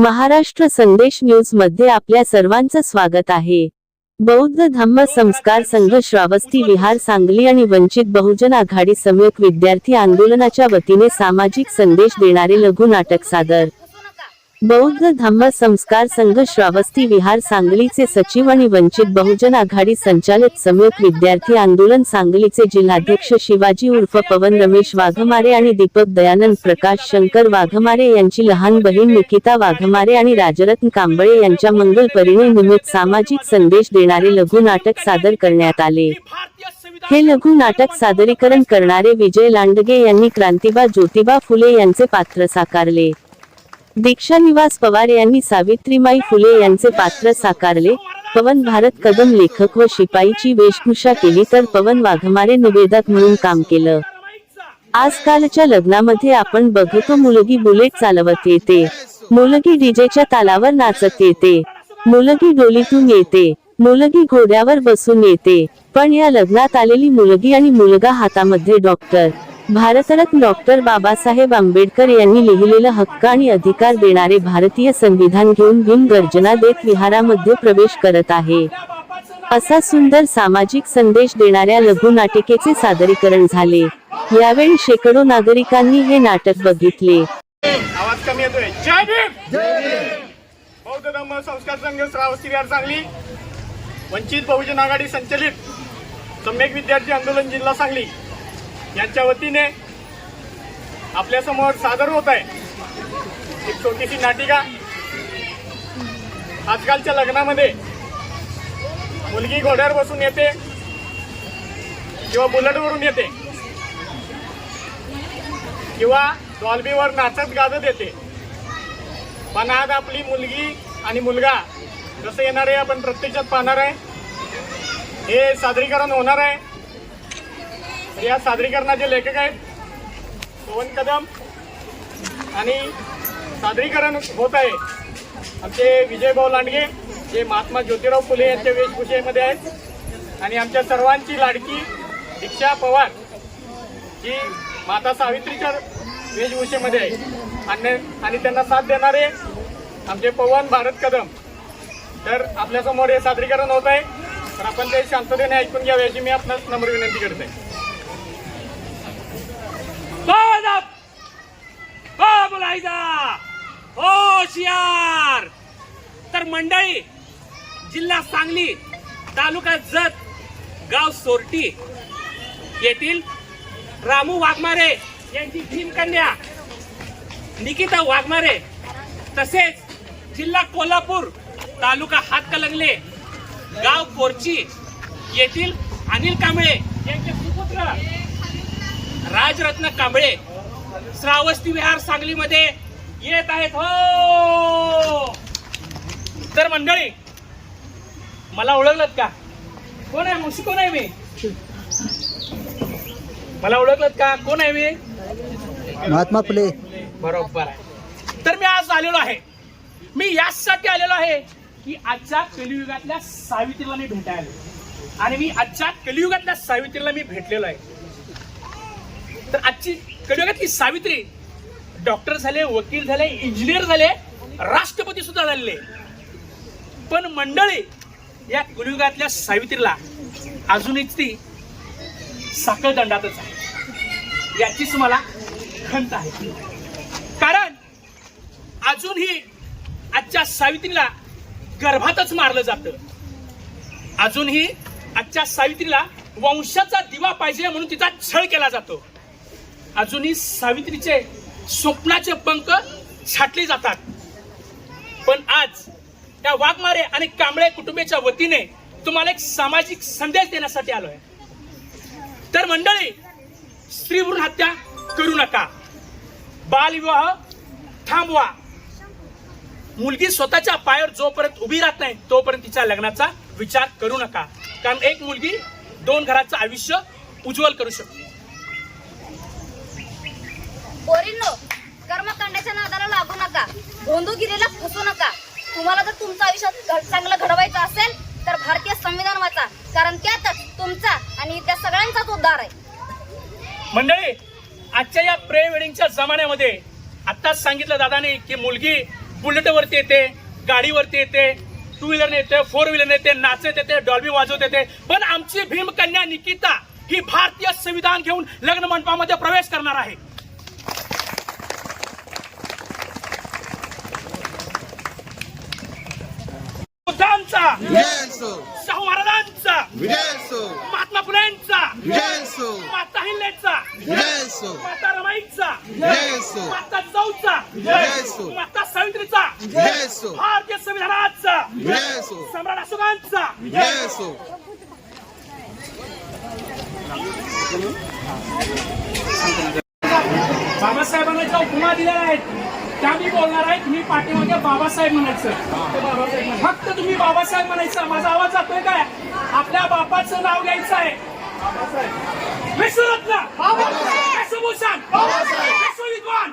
महाराष्ट्र संदेश न्यूजमध्ये आपल्या सर्वांचं स्वागत आहे. बौद्ध धम्म संस्कार संघ श्रावस्ती विहार सांगली आणि वंचित बहुजन आघाडी संयुक्त विद्यार्थी आंदोलनाच्या वतीने सामाजिक संदेश देणारे लघु नाटक सादर. बौद्ध धम्म संस्कार संघ श्रावस्ती विहार सांगलीचे सचिव आणि वंचित बहुजन आघाडी संचालक संयुक्त विद्यार्थी आंदोलन सांगलीचे जिल्हाध्यक्ष शिवाजी उर्फ पवन रमेश वाघमारे आणि दीपक दयानंद प्रकाश शंकर वाघमारे यांची लहान बहीण निकिता वाघमारे आणि राजरत्न कांबळे यांच्या मंगल परिणय निमित्त सामाजिक संदेश देणारे लघु नाटक सादर करण्यात आले. हे लघु नाटक सादरीकरण करणारे विजय लांडगे यांनी क्रांतिबा ज्योतिबा फुले यांचे पात्र साकारले. दीक्षा निवास पवार यांनी सावित्रीमाई फुले यांचे पात्र साकारले. पवन भारत कदम लेखक व शिपाईची वेशभूषा केली तर पवन वाघमारे निवेदक म्हणून काम केलं. आजकालच्या लग्नामध्ये आपण बघतो मुलगी बुलेट चालवत येते. मुलगी डीजेच्या तालावर नाचत येते. मुलगी डोलीतून येते. मुलगी घोड्यावर बसून येते. पण या लग्नात आलेली मुलगी आणि मुलगा हातामध्ये डॉक्टर. भारतरत्न डॉक्टर बाबासाहेब आंबेडकर यांनी लिहिलेलं हक्क आणि अधिकार देणारे भारतीय संविधान घेऊन भीम गर्जना देत विहारामध्ये प्रवेश करत आहे. असा सुंदर सामाजिक संदेश देणाऱ्या लघु नाटिकेचे सादरीकरण झाले. यावेळी शेकडो नागरिकांनी हे नाटक बघितले. आवाज कमी येतोय. बौद्ध धम्म संस्कार संघ श्रावस्ती सांगली. वंचित बहुजन आघाडी संचलित. सम्यक विद्यार्थी आंदोलन जिल्हा सांगली. यांच्या वतीने आपल्यासमोर सादर होत आहे. एक छोटीशी नाटिका. आजकालच्या लग्नामध्ये मुलगी घोड्यावर बसून येते किंवा बुलेटवरून येते किंवा डॉल्बीवर नाचत गाजत येते. पण आज आपली मुलगी आणि मुलगा कसं येणार आहे आपण प्रत्यक्षात पाहणार आहे हे सादरीकरण होणार आहे. या सादरीकरणाचे लेखक आहेत. पवन कदम. आणि सादरीकरण होत आहे. आमचे विजयभाऊ लांडगे जे महात्मा ज्योतिराव फुले यांच्या वेशभूषेमध्ये आहेत. आणि आमच्या सर्वांची लाडकी दीक्षा पवार जी माता सावित्रीच्या वेशभूषेमध्ये आहे. आणि आणि त्यांना साथ देणारे आमचे पवन भारत कदम. तर आपल्यासमोर हे सादरीकरण होत आहे. तर आपण ते शांततेने ऐकून घ्यावे याची मी आपणास नम्र विनंती करते बोलायचा होशियार oh, तर मंडळी जिल्हा सांगली तालुका जत गाव सोरटी येथील रामू वाघमारे यांची भीमकन्या निकिता वाघमारे तसेच जिल्हा कोल्हापूर तालुका हातकलंगले गाव कोरची येथील अनिल कांबळे यांचे सुपुत्र राजरत्न कांबळे श्रावस्ती विहार सांगलीमध्ये येत आहेत. हो! तर मंडळी मला ओळखलत का? कोण आहे मुशी? कोण आहे मी? मला ओळखलत का? कोण आहे मी? महात्मा फुले. बरोबर आहे. तर मी आज आलेलो आहे. मी यासाठी आलेलो आहे की आजच्या कलियुगातल्या सावित्रीला मी भेटायला. आणि मी आजच्या कलियुगातल्या सावित्रीला मी भेटलेलो आहे. तर आजची कलियुगातली सावित्री. डॉक्टर झाले वकील झाले इंजिनियर झाले राष्ट्रपती सुद्धा झालेले. पण मंडळी या कलियुगातल्या सावित्रीला अजूनही ती साखळ दंडातच आहे. याचीच मला खंत आहे. कारण अजूनही आजच्या सावित्रीला गर्भातच मारलं जातं. अजूनही आजच्या सावित्रीला वंशाचा दिवा पाहिजे म्हणून तिचा छळ केला जातो. अजूनही सावित्रीचे स्वप्नाचे पंख छाटले जातात. पण आज त्या वाघमारे आणि कांबळे कुटुंबियाच्या वतीने तुम्हाला एक सामाजिक संदेश देण्यासाठी आलोय. तर मंडळी स्त्री हत्या करू नका. बालविवाह थांबवा. मुलगी स्वतःच्या पायावर जोपर्यंत उभी राहत नाही तोपर्यंत तिच्या लग्नाचा विचार करू नका. कारण एक मुलगी दोन घराचं आयुष्य उज्ज्वल करू शकते. नका. भोंदूगिरीला फसू नका. तुम्हाला जर तुमचं आयुष्य चांगलं घडवायचं असेल तर भारतीय संविधान वाचा. कारण त्यातच तुमचा आणि त्या सगळ्यांचाच उद्धार आहे. मंडळी आजच्या या प्रे वेडिंगच्या जमान्यामध्ये आत्ताच सांगितलं दादाने की मुलगी बुलेटवरती येते गाडीवरती येते टू व्हीलरने येते फोर व्हीलरने येते नाचत येते डॉल्बी वाजवत येते. पण आमची भीमकन्या निकिता ही भारतीय संविधान घेऊन लग्न मंडपामध्ये प्रवेश करणार आहे. असो शाहू महाराजांचा. महात्मा फुलेंचा. माता हिल्लेचा. माता रमाईचा. माता जाऊचा माता सावित्रीचा. भारतीय संविधानाचा. सम्राट अशोकांचा. बाबासाहेबांना ज्या उपमा दिलेल्या आहेत त्या मी बोलणार आहे तुम्ही पाठीमागे बाबासाहेब म्हणायचं. फक्त तुम्ही बाबासाहेब म्हणायचं. माझा आवाज जातोय काय? आपल्या बापाचं नाव घ्यायचं आहे. विश्वरत्न! विश्वभूषण! विश्वविद्वान!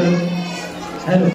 Hello.